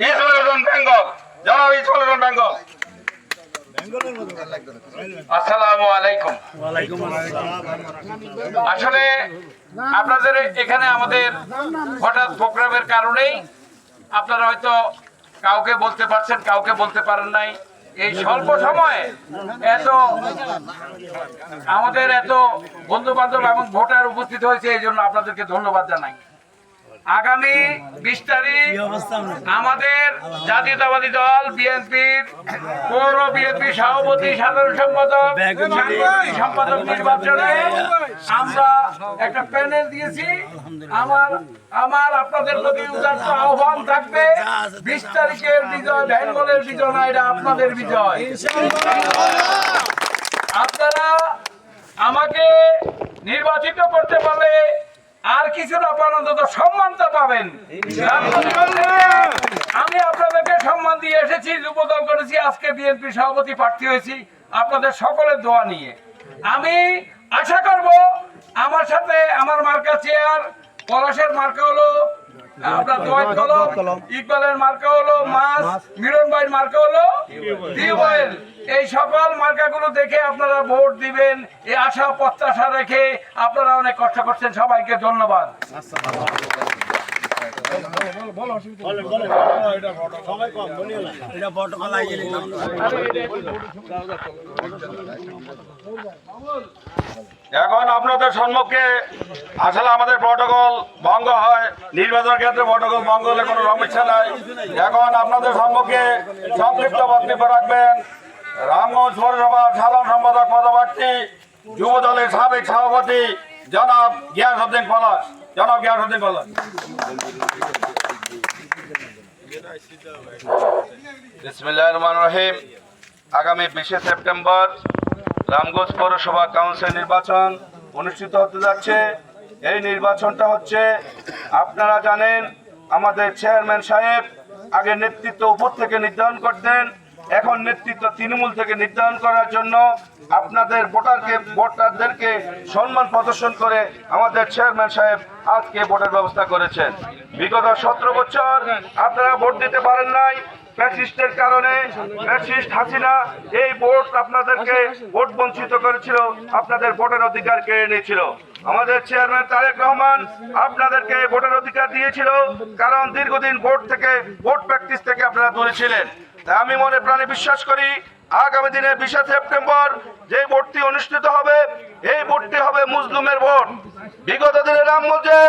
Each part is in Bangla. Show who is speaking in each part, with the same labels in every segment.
Speaker 1: ইসলাম বেঙ্গল জনাব ইসলাম বেঙ্গল আসসালামু আলাইকুম। আসলে আপনাদের এখানে আমাদের হঠাৎ প্রোগ্রামের কারণেই আপনারা হয়তো কাউকে বলতে পারছেন, কাউকে বলতে পারেন নাই। এই স্বল্প সময়ে এত আমাদের এত বন্ধু বান্ধব এবং ভোটার উপস্থিত হয়েছে, এই জন্য আপনাদেরকে ধন্যবাদ জানাই। আগামী বিশ তারিখ আমাদের জাতীয়তাবাদী দল বিএনপির পৌর বিএনপি সভাপতি সাধারণ সম্পাদক সম্পাদক নির্বাচনে আমরা একটা প্যানেল দিয়েছি। আমার আমার আপনাদের প্রতি উদার্ত আহ্বান থাকবে। বিশ তারিখের বিজয় বেঙ্গলের বিজয় না এটা আপনাদের বিজয়। আপনারা আমাকে নির্বাচিত করতে পারলে আর কিছু না পান অন্তত সম্মানটা পাবেন। আমি আপনাদেরকে সম্মান দিয়ে এসেছি যুবদল করেছি আজকে বিএনপি সভাপতি প্রার্থী হয়েছি আপনাদের সকলের দোয়া নিয়ে। আমি আশা করব আমার সাথে আমার মার্কা চেয়ার পলাশের মার্কা হলো আপনার দোয়াত কলম ইকবালের মার্কা হলো মাছ মিলন ভাইয়ের মার্কা হলো টিউবওয়েল এই সকল মার্কাগুলো দেখে আপনারা ভোট দিবেন এই আশা প্রত্যাশা রেখে আপনারা অনেক কষ্ট করছেন। সবাইকে ধন্যবাদ।
Speaker 2: এখন আপনাদের সম্মুখে আসলে আমাদের প্রটোকল ভঙ্গ হয়। নির্বাচন ক্ষেত্রে প্রটোকল ভঙ্গ হলে কোনো সমস্যা নাই। এখন আপনাদের সম্মুখে সংক্ষিপ্ত বক্তব্য রাখবেন। রামগঞ্জ পৌরসভা সাধারণ সম্পাদক পদপ্রার্থী যুব দলের সাবেক সভাপতি জনাব গিয়াসউদ্দিন পলাশ। গিয়াসউদ্দিন পলাশ বিসমিল্লাহ রহমান রহিম। আগামী বিশে সেপ্টেম্বর রামগঞ্জ পৌরসভা কাউন্সিল নির্বাচন অনুষ্ঠিত হতে যাচ্ছে। এই নির্বাচনটা হচ্ছে, আপনারা জানেন, আমাদের চেয়ারম্যান সাহেব আগে নেতৃত্ব উপর থেকে নির্ধারণ করতেন। এখন নেতৃত্ব তৃণমূল থেকে নির্ধারণ করার জন্য আপনাদের ভোটারকে, ভোটারদেরকে সম্মান প্রদর্শন করে আমাদের চেয়ারম্যান সাহেব আজকে ভোটের ব্যবস্থা করেছেন। বিগত সতেরো বছর আপনারা ভোট দিতে পারেন নাই। ফ্যাসিস্টের কারণে ফ্যাসিস্ট হাসিনা এই ভোট আপনাদেরকে ভোট বঞ্চিত করেছিল, আপনাদের ভোটের অধিকার কেড়ে নিয়েছিল। আমাদের চেয়ারম্যান তারেক রহমান আপনাদেরকে ভোটের অধিকার দিয়েছিল, কারণ দীর্ঘদিন ভোট থেকে, ভোট প্র্যাকটিস থেকে আপনারা দূরে ছিলেন। আমি মনে প্রাণে বিশ্বাস করি, আগামী দিনে বিশে সেপ্টেম্বর যে ভোটটি অনুষ্ঠিত হবে, এই ভোটটি হবে মুসলিমের ভোট। বিগত দিনে রামগঞ্জে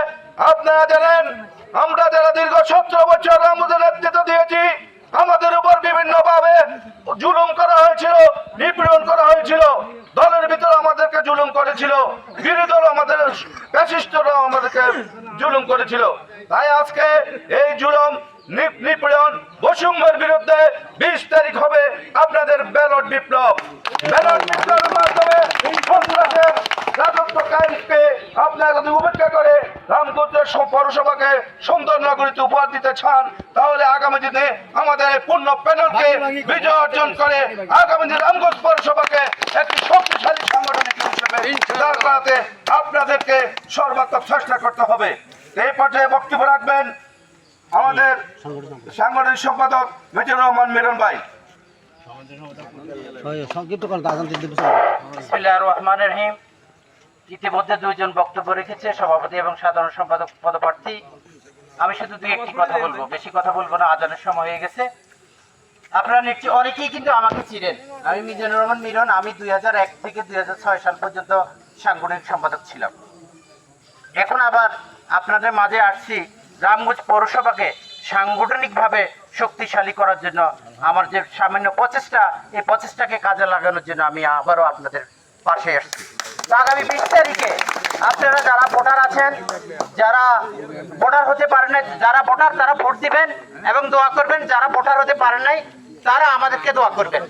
Speaker 2: আপনারা জানেন, আমরা যারা দীর্ঘ সতেরো বছর রামগঞ্জে নেতৃত্ব দিয়েছি, আমাদের উপর বিভিন্ন ভাবে জুলুম করা হয়েছিল, নিপীড়ন করা হয়েছিল। দলের ভিতরে আমাদেরকে জুলুম করেছিল, বিরোধী দল আমাদের ফ্যাসিস্টরা আমাদেরকে জুলুম করেছিল। তাই আজকে এই জুলুম নিপীড়ন বৈষম্যের বিরুদ্ধে বিশ তারিখ হবে আপনাদের ব্যালট বিপ্লব। ব্যালট বিপ্লবের মাধ্যমে সন্ত্রাসের রাজত্ব কায়েমকে আপনারা যদি উপেক্ষা করে পৌরসভাকে সুন্দর নগরীতে উপহার দিতে চান তাহলে আগামী দিনে আমাদের এই পূর্ণ প্যানেলকে বিজয় অর্জন করে আগামী দিনে রামগঞ্জ পৌরসভাকে একটি শক্তিশালী সাংগঠনিক হিসেবে আপনাদেরকে সর্বাত্মক চেষ্টা করতে হবে। এই পর্যায়ে বক্তব্য রাখবেন আমাদের সাংগঠনিক সম্পাদক মেজর রহমান মিলন ভাই।
Speaker 3: রহমানির রহিম। ইতিমধ্যে দুইজন বক্তব্য রেখেছে সভাপতি এবং সাধারণ সম্পাদক পদপ্রার্থী। আমি শুধু দুই একটি কথা বলব বেশি কথা বলব না আজানের সময় হয়ে গেছে। আপনারা নিশ্চয়ই অনেকেই কিন্তু আমাকে চিনেন। আমি মিজানুর রহমান মিলন আমি দুই হাজার এক থেকে দুই হাজার ছয় সাল পর্যন্ত সাংগঠনিক সম্পাদক ছিলাম। এখন আবার আপনাদের মাঝে আসছি রামগঞ্জ পৌরসভাকে সাংগঠনিকভাবে শক্তিশালী করার জন্য। আমার যে সামান্য প্রচেষ্টা, এই প্রচেষ্টাকে কাজে লাগানোর জন্য আমি আবারও আপনাদের পাশে আসছি। আগামী বিশ তারিখে আপনারা যারা ভোটার আছেন, যারা ভোটার হতে পারেন নাই, যারা ভোটার তারা ভোট দিবেন এবং দোয়া করবেন, যারা ভোটার হতে পারেন নাই, তারা আমাদেরকে দোয়া করবেন।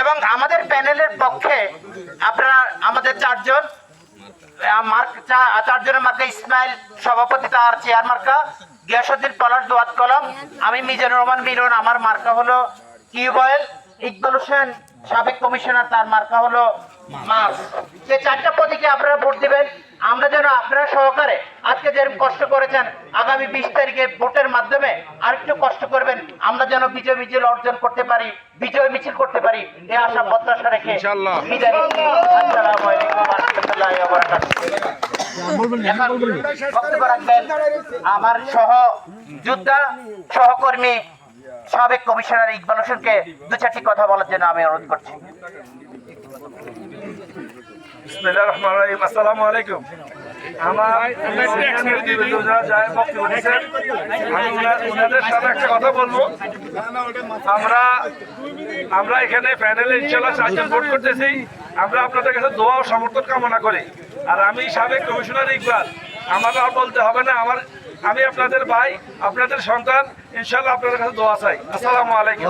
Speaker 3: এবং আমাদের প্যানেলের পক্ষে আপনারা আমাদের চারজন চারজনের মার্কা ইসমাইল সভাপতি তার চেয়ার মার্কা গিয়াসুদ্দিন পলাশ দোয়াত কলম। আমি মিজানুর রহমান মিলন আমার মার্কা হলো টিউবওয়েল ইকবাল হোসেন সাবেক কমিশনার তার মার্কা হলো মাছ যে চারটা প্রতীকে আপনারা ভোট দিবেন। আমরা যেন আপনারা সহকারে আজকে যেরকম কষ্ট করেছেন আগামী বিশ তারিখে ভোটের মাধ্যমে আরেকটু কষ্ট করবেন। আমরা যেন বিজয় মিছিল অর্জন করতে পারি বিজয় মিছিল করতে পারি এই আশা প্রত্যাশা রেখে বিদায় আসসালামু আলাইকুম। আমার সহ যোদ্ধা সহকর্মী, সাবেক কমিশনার ইকবাল হোসেনকে দু চারটি কথা বলার জন্য আমি অনুরোধ করছি।
Speaker 2: আলাইকুম। আমার ওনাদের সাথে একটা কথা বলব। আমরা আমরা এখানে প্যানেলে ইনশাল্লাহ চারজন ভোট করতেছি। আমরা আপনাদের কাছে দোয়া ও সমর্থন কামনা করি। আর আমি সাবেক কমিশনার ইকবাল। আমার আর বলতে হবে না, আমার আমি আপনাদের ভাই, আপনাদের সন্তান ইনশাল্লাহ আপনাদের কাছে দোয়া চাই। আসসালামু আলাইকুম।